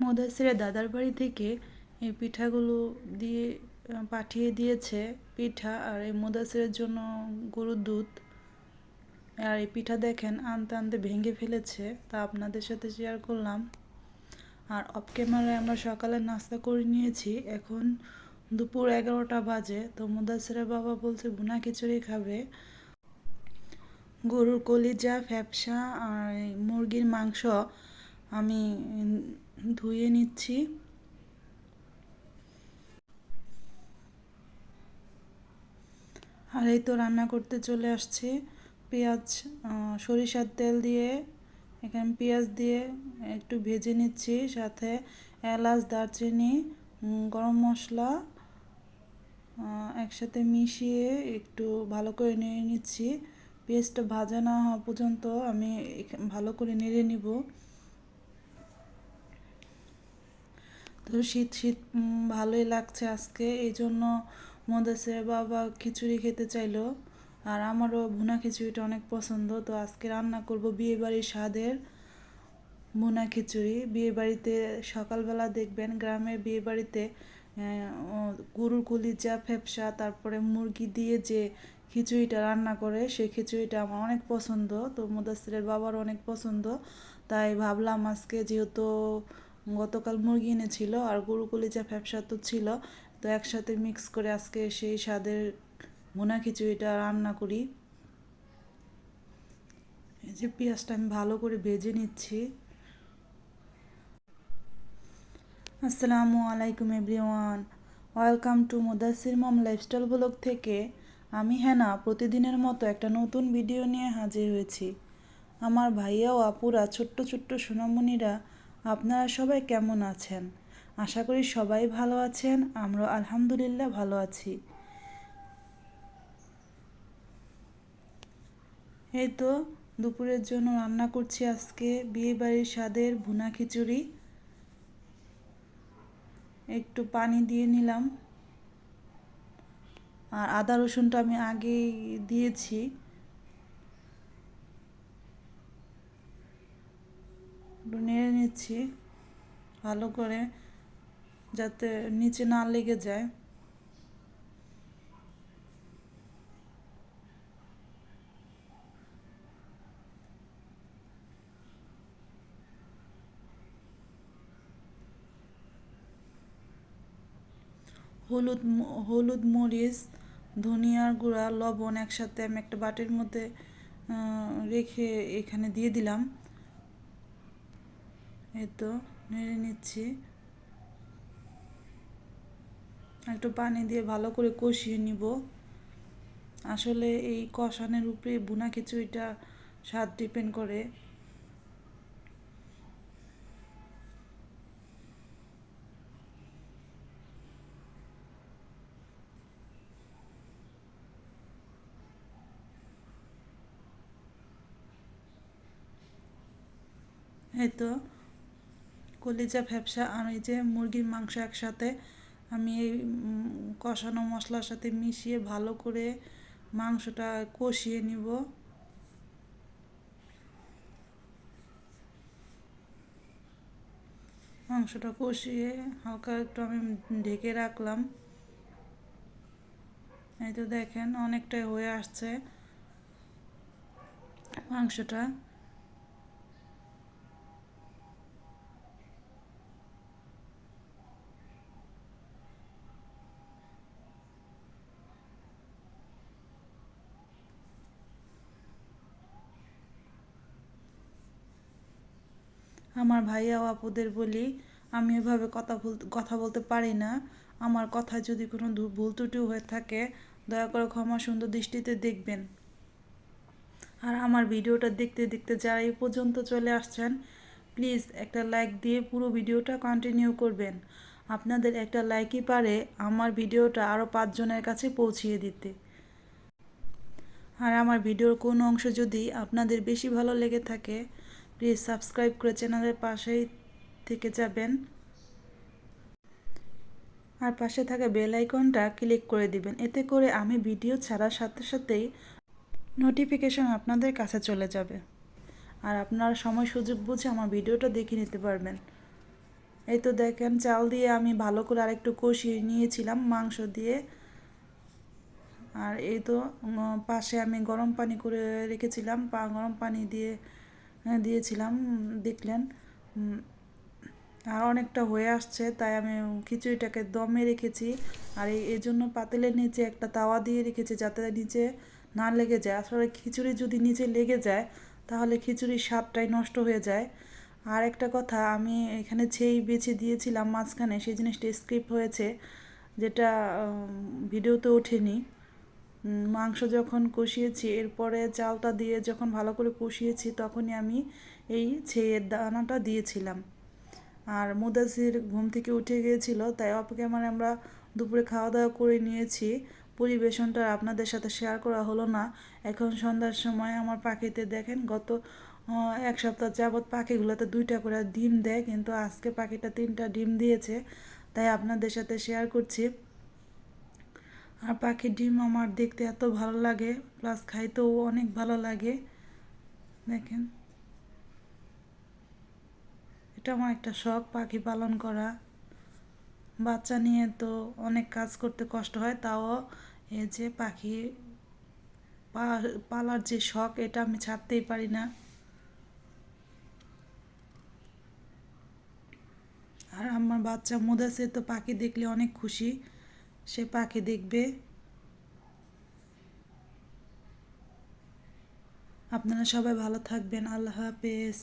মোদাসিরের দাদার বাড়ি থেকে এই পিঠাগুলো দিয়ে পাঠিয়ে দিয়েছে পিঠা আর এই মোদাসিরের জন্য গরুর দুধ। আর এই পিঠা দেখেন আনতে আনতে ভেঙে ফেলেছে, তা আপনাদের সাথে শেয়ার করলাম। আর অফ ক্যামেরায় আমরা সকালে নাস্তা করে নিয়েছি, এখন দুপুর এগারোটা বাজে, তো মুদাসিরের বাবা বলছে ভুনা খিচুড়ি খাবে। গরুর কলিজা, ফ্যাপসা আর মুরগির মাংস আমি ধুয়ে নিচ্ছি। আর এই তো রান্না করতে চলে আসছি। পেঁয়াজ সরিষার তেল দিয়ে, এখানে পেঁয়াজ দিয়ে একটু ভেজে নিচ্ছি, সাথে এলাচ, দারচিনি গরম মশলা একসাথে মিশিয়ে একটু ভালো করে নেড়ে নিচ্ছি। পেঁয়াজটা ভাজা না হওয়া পর্যন্ত আমি ভালো করে নেড়ে নিব। তো শীত শীত ভালোই লাগছে আজকে। এই জন্য মদেশের বাবা খিচুড়ি খেতে চাইলো। আর আমারও ভুনা খিচুড়িটা অনেক পছন্দ। তো আজকে রান্না করব বিয়ে বাড়ির স্বাদের ভুনা খিচুড়ি। বিয়ে বাড়িতে সকালবেলা দেখবেন গ্রামের বিয়ে বাড়িতে গরুর কলিজা ফ্যাপসা তারপরে মুরগি দিয়ে যে খিচুড়িটা রান্না করে, সেই খিচুড়িটা আমার অনেক পছন্দ। তো মুদাসিরের বাবার অনেক পছন্দ। তাই ভাবলাম আজকে যেহেতু গতকাল মুরগি এনেছিল আর গরু কলিজা ফ্যাপসা তো ছিল। তো একসাথে মিক্স করে আজকে সেই স্বাদের ভুনা খিচুড়িটা রান্না করি। এই যে পেঁয়াজটা আমি ভালো করে ভেজে নিচ্ছি। আসসালামু আলাইকুম everyone. Welcome to Mudasir mom lifestyle blog থেকে। আমি হেনা, প্রতিদিনের মতো একটা নতুন ভিডিও নিয়ে হাজির হয়েছি। আমার ভাইয়া ও আপুরা, ছোট্ট ছোট্ট সোনামণিরা আপনারা সবাই কেমন আছেন? আশা করি সবাই ভালো আছেন আমরা আলহামদুলিল্লাহ ভালো আছি। এই তো, দুপুরের জন্য রান্না করছি আজকে বিয়ে বাড়ির স্বাদের ভুনা খিচুড়ি। একটু পানি দিয়ে নিলাম। আর আদা রসুনটা আমি আগেই দিয়েছি। একটু নেড়ে নিচ্ছি ভালো করে যাতে নিচে না লেগে যায়। হলুদ হলুদ মরিচ, ধনিয়ার গুঁড়া, লবণ একসাথে আমি একটা বাটির মধ্যে রেখে এখানে দিয়ে দিলাম। তো, নেড়ে নিচ্ছি। একটু পানি দিয়ে ভালো করে কষিয়ে নিব। আসলে এই কষানোর উপরে বুনা খিচুড়িটা স্বাদ ডিপেন্ড করে। এই তো। কলিজা আর এই যে মুরগির মাংস একসাথে আমি এই কষানো মশলার সাথে মিশিয়ে ভালো করে মাংসটা কষিয়ে নিব। মাংসটা কষিয়ে হালকা একটু আমি ঢেকে রাখলাম। এই তো দেখেন, অনেকটাই হয়ে আসছে মাংসটা। আমার ভাইয়া ও আপুদের বলি, আমি এভাবে কথা কথা বলতে পারি না। আমার কথা যদি কোনো ভুল ত্রুটি হয়ে থাকে, দয়া করে ক্ষমা সুন্দর দৃষ্টিতে দেখবেন। আর আমার ভিডিওটা দেখতে দেখতে যারা এই পর্যন্ত চলে আসছেন, প্লিজ একটা লাইক দিয়ে পুরো ভিডিওটা কন্টিনিউ করবেন। আপনাদের একটা লাইকই পারে আমার ভিডিওটা আরও পাঁচজনের কাছে পৌঁছিয়ে দিতে। আর আমার ভিডিওর কোনো অংশ যদি আপনাদের বেশি ভালো লেগে থাকে প্লিজ সাবস্ক্রাইব করে চ্যানেলের পাশেই থেকে যাবেন। আর পাশে থাকা বেল আইকনটা ক্লিক করে দিবেন। এতে করে আমি ভিডিও ছাড়ার সাথে সাথেই নোটিফিকেশন আপনাদের কাছে চলে যাবে। আর আপনারা সময় সুযোগ বুঝে আমার ভিডিওটা দেখে নিতে পারবেন। এই তো দেখেন, চাল দিয়ে আমি ভালো করে আরেকটু কষিয়ে নিয়েছিলাম মাংস দিয়ে। আর এই তো পাশে আমি গরম পানি করে রেখেছিলাম। গরম পানি দিয়ে দিয়েছিলাম, দেখলেন। আর অনেকটা হয়ে আসছে, তাই আমি খিচুড়িটাকে দমে রেখেছি। আর এই জন্য পাতিলের নিচে একটা তাওয়া দিয়ে রেখেছি, যাতে নিচে না লেগে যায়। আসলে খিচুড়ি যদি নিচে লেগে যায়, তাহলে খিচুড়ির স্বাদটাই নষ্ট হয়ে যায়। আর একটা কথা, আমি এখানে ছেই বেছে দিয়েছিলাম মাঝখানে, সেই জিনিসটা স্কিপ হয়েছে, যেটা ভিডিওতে ওঠেনি। মাংস যখন কষিয়েছি, এরপরে চালটা দিয়ে যখন ভালো করে কষিয়েছি, তখনই আমি এই ছেয়ের দানাটা দিয়েছিলাম। আর মুদাসির ঘুম থেকে উঠে গিয়েছিল, তাই অফ ক্যামেরায় আমরা দুপুরে খাওয়া দাওয়া করে নিয়েছি। পরিবেশনটা আপনাদের সাথে শেয়ার করা হলো না। এখন সন্ধ্যার সময় আমার পাখিতে দেখেন, গত এক সপ্তাহ যাবৎ পাখিগুলোতে দুইটা করে ডিম দেয়, কিন্তু আজকে পাখিটা তিনটা ডিম দিয়েছে। তাই আপনাদের সাথে শেয়ার করছি। আর পাখির ডিম আমার দেখতে এত ভালো লাগে প্লাস খাইতেও অনেক ভালো লাগে। দেখেন। এটা আমার একটা শখ, পাখি পালন করা। বাচ্চা নিয়ে তো অনেক কাজ করতে কষ্ট হয়, তাও এই যে পাখি পালার যে শখ, এটা আমি ছাড়তেই পারি না। আর আমার বাচ্চা মুদাসে তো পাখি দেখলে অনেক খুশি। সে পাখি দেখবে। আপনারা সবাই ভালো থাকবেন। আল্লাহ হাফেজ।